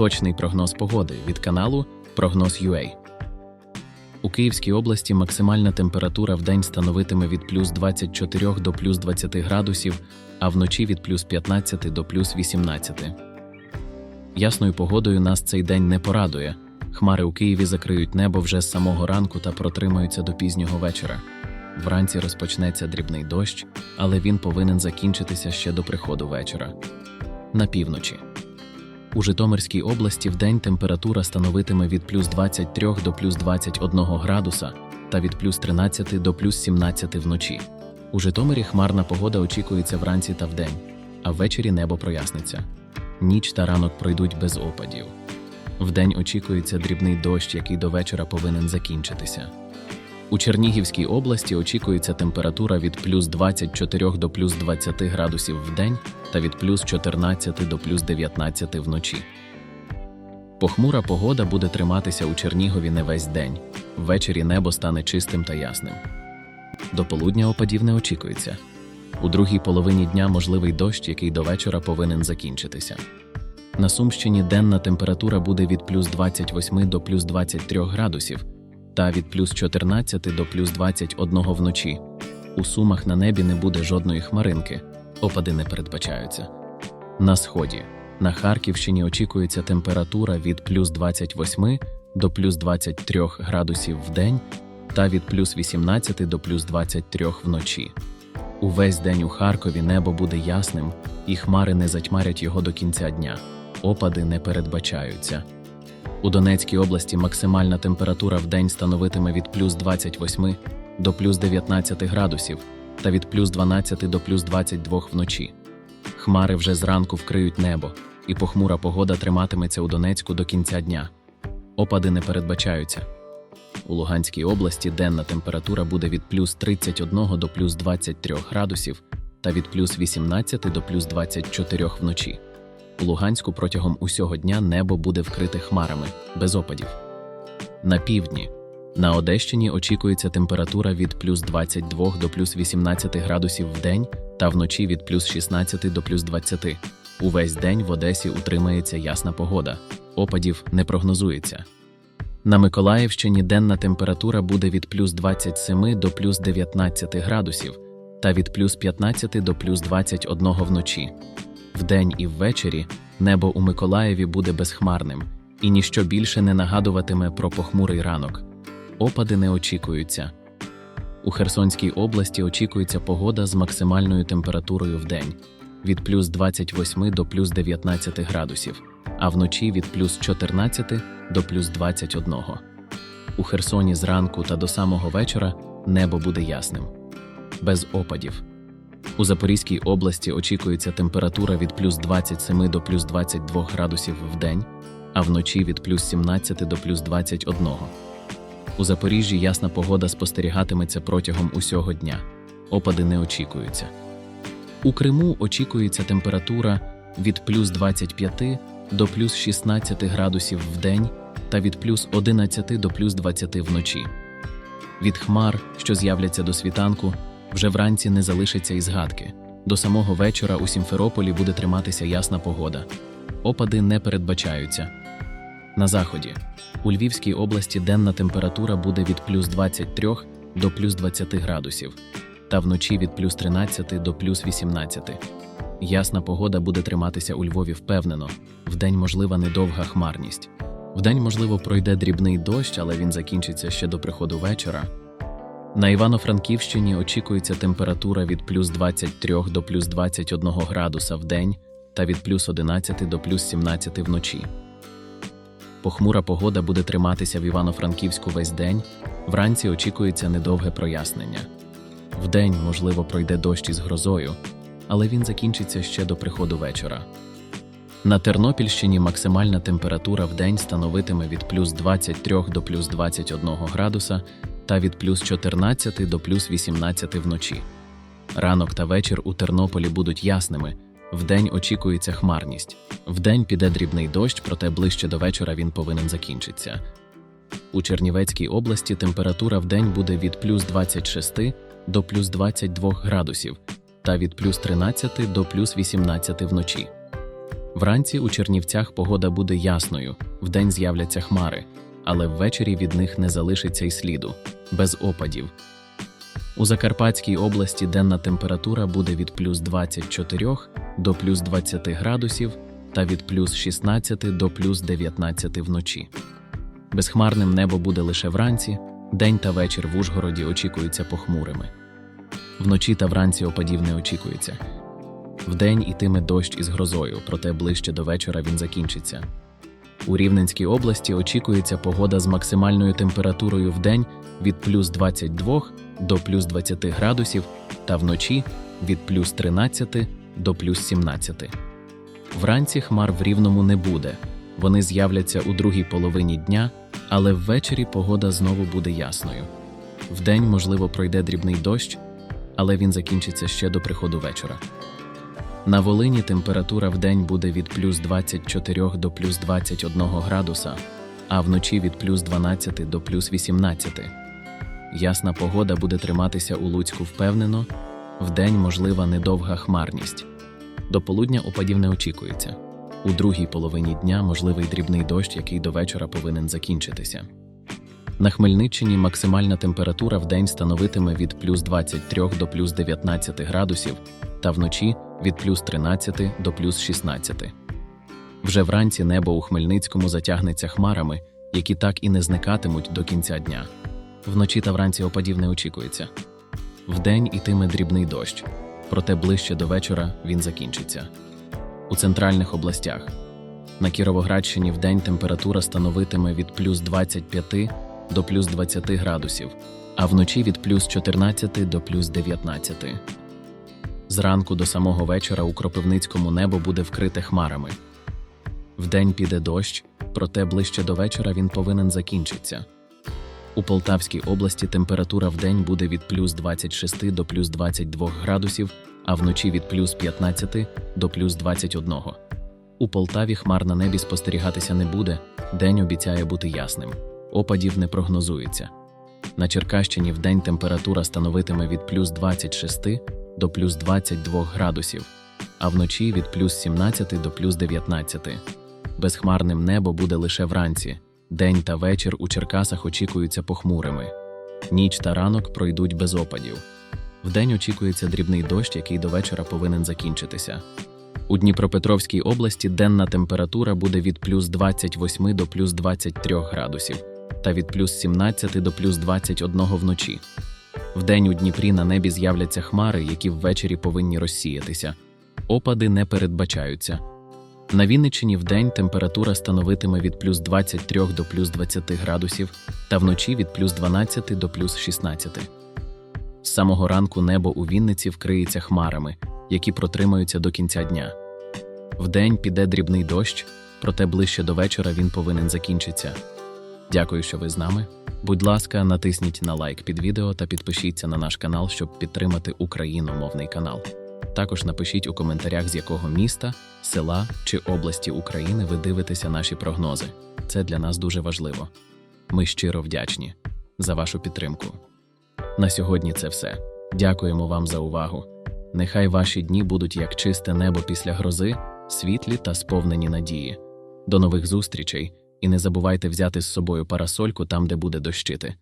Точний прогноз погоди від каналу Прогноз.UA. У Київській області максимальна температура в день становитиме від плюс 24 до плюс 20 градусів, а вночі від плюс 15 до плюс 18. Ясною погодою нас цей день не порадує. Хмари у Києві закриють небо вже з самого ранку та протримаються до пізнього вечора. Вранці розпочнеться дрібний дощ, але він повинен закінчитися ще до приходу вечора. На півночі. У Житомирській області вдень температура становитиме від плюс 23 до плюс 21 градуса та від плюс 13 до плюс 17 вночі. У Житомирі хмарна погода очікується вранці та вдень, а ввечері небо проясниться. Ніч та ранок пройдуть без опадів. Вдень очікується дрібний дощ, який до вечора повинен закінчитися. У Чернігівській області очікується температура від плюс 24 до плюс 20 градусів в день та від плюс 14 до плюс 19 вночі. Похмура погода буде триматися у Чернігові не весь день. Ввечері небо стане чистим та ясним. До полудня опадів не очікується. У другій половині дня можливий дощ, який до вечора повинен закінчитися. На Сумщині денна температура буде від плюс 28 до плюс 23 градусів та від плюс 14 до плюс 21 вночі. У сумах на небі не буде жодної хмаринки, опади не передбачаються. На сході на Харківщині очікується температура від плюс 28 до плюс 23 градусів в день та від плюс 18 до плюс 23 вночі. Увесь день у Харкові небо буде ясним, і хмари не затьмарять його до кінця дня. Опади не передбачаються. У Донецькій області максимальна температура в день становитиме від плюс 28 до плюс 19 градусів та від плюс 12 до плюс 22 вночі. Хмари вже зранку вкриють небо, і похмура погода триматиметься у Донецьку до кінця дня. Опади не передбачаються. У Луганській області денна температура буде від плюс 31 до плюс 23 градусів та від плюс 18 до плюс 24 вночі. У Луганську протягом усього дня небо буде вкрите хмарами, без опадів. На півдні. На Одещині очікується температура від плюс 22 до плюс 18 градусів в день та вночі від плюс 16 до плюс 20. Увесь день в Одесі утримається ясна погода. Опадів не прогнозується. На Миколаївщині денна температура буде від плюс 27 до плюс 19 градусів та від плюс 15 до плюс 21 вночі. Вдень і ввечері небо у Миколаєві буде безхмарним, і ніщо більше не нагадуватиме про похмурий ранок. Опади не очікуються. У Херсонській області очікується погода з максимальною температурою вдень від плюс 28 до плюс 19 градусів, а вночі від плюс 14 до плюс 21. У Херсоні зранку та до самого вечора небо буде ясним, без опадів. У Запорізькій області очікується температура від плюс 27 до плюс 22 градусів в день, а вночі від плюс 17 до плюс 21. У Запоріжжі ясна погода спостерігатиметься протягом усього дня. Опади не очікуються. У Криму очікується температура від плюс 25 до плюс 16 градусів в день та від плюс 11 до плюс 20 вночі. Від хмар, що з'являться до світанку, вже вранці не залишиться і згадки. До самого вечора у Сімферополі буде триматися ясна погода. Опади не передбачаються. На заході у Львівській області денна температура буде від плюс 23 до плюс 20 градусів, та вночі від плюс 13 до плюс 18. Ясна погода буде триматися у Львові впевнено. Вдень можлива недовга хмарність. Вдень, можливо, пройде дрібний дощ, але він закінчиться ще до приходу вечора. На Івано-Франківщині очікується температура від плюс 23 до плюс 21 градуса в день та від плюс 11 до плюс 17 вночі. Похмура погода буде триматися в Івано-Франківську весь день. Вранці очікується недовге прояснення. Вдень, можливо, пройде дощ із грозою, але він закінчиться ще до приходу вечора. На Тернопільщині максимальна температура в день становитиме від плюс 23 до плюс 21 градуса та від плюс 14 до плюс 18 вночі. Ранок та вечір у Тернополі будуть ясними. Вдень очікується хмарність. Вдень піде дрібний дощ, проте ближче до вечора він повинен закінчитися. У Чернівецькій області температура вдень буде від плюс 26 до плюс 22 градусів та від плюс 13 до плюс 18 вночі. Вранці у Чернівцях погода буде ясною, вдень з'являться хмари, але ввечері від них не залишиться й сліду, без опадів. У Закарпатській області денна температура буде від плюс 24 до плюс 20 градусів та від плюс 16 до плюс 19 вночі. Безхмарним небо буде лише вранці, день та вечір в Ужгороді очікуються похмурими. Вночі та вранці опадів не очікується. Вдень ітиме дощ із грозою, проте ближче до вечора він закінчиться. У Рівненській області очікується погода з максимальною температурою вдень від плюс 22 до плюс 20 градусів та вночі від плюс 13 до плюс 17. Вранці хмар в рівному не буде. Вони з'являться у другій половині дня, але ввечері погода знову буде ясною. Вдень, можливо, пройде дрібний дощ, але він закінчиться ще до приходу вечора. На Волині температура вдень буде від плюс 24 до плюс 21 градуса, а вночі від плюс 12 до плюс 18. Ясна погода буде триматися у Луцьку впевнено, вдень можлива недовга хмарність. До полудня опадів не очікується. У другій половині дня можливий дрібний дощ, який до вечора повинен закінчитися. На Хмельниччині максимальна температура вдень становитиме від плюс 23 до плюс 19 градусів, та вночі від плюс 13 до плюс 16. Вже вранці небо у Хмельницькому затягнеться хмарами, які так і не зникатимуть до кінця дня. Вночі та вранці опадів не очікується. Вдень ітиме дрібний дощ, проте ближче до вечора він закінчиться. У центральних областях на Кіровоградщині вдень температура становитиме від плюс 25 до плюс 20 градусів, а вночі від плюс 14 до плюс 19. Зранку до самого вечора у Кропивницькому небо буде вкрите хмарами. Вдень піде дощ, проте ближче до вечора він повинен закінчитися. У Полтавській області температура вдень буде від плюс 26 до плюс 22 градусів, а вночі від плюс 15 до плюс 21. У Полтаві хмар на небі спостерігатися не буде, день обіцяє бути ясним. Опадів не прогнозується. На Черкащині вдень температура становитиме від плюс 26 до плюс 22 градусів, а вночі від плюс 17 до плюс 19. Безхмарним небо буде лише вранці. День та вечір у Черкасах очікуються похмурими. Ніч та ранок пройдуть без опадів. Вдень очікується дрібний дощ, який до вечора повинен закінчитися. У Дніпропетровській області денна температура буде від плюс 28 до плюс 23 градусів та від плюс 17 до плюс 21 вночі. Вдень у Дніпрі на небі з'являться хмари, які ввечері повинні розсіятися. Опади не передбачаються. На Вінниччині вдень температура становитиме від плюс 23 до плюс 20 градусів та вночі від плюс 12 до плюс 16. З самого ранку небо у Вінниці вкриється хмарами, які протримаються до кінця дня. Вдень піде дрібний дощ, проте ближче до вечора він повинен закінчитися. Дякую, що ви з нами. Будь ласка, натисніть на лайк під відео та підпишіться на наш канал, щоб підтримати україномовний канал. Також напишіть у коментарях, з якого міста, села чи області України ви дивитеся наші прогнози. Це для нас дуже важливо. Ми щиро вдячні за вашу підтримку. На сьогодні це все. Дякуємо вам за увагу. Нехай ваші дні будуть як чисте небо після грози, світлі та сповнені надії. До нових зустрічей і не забувайте взяти з собою парасольку там, де буде дощити.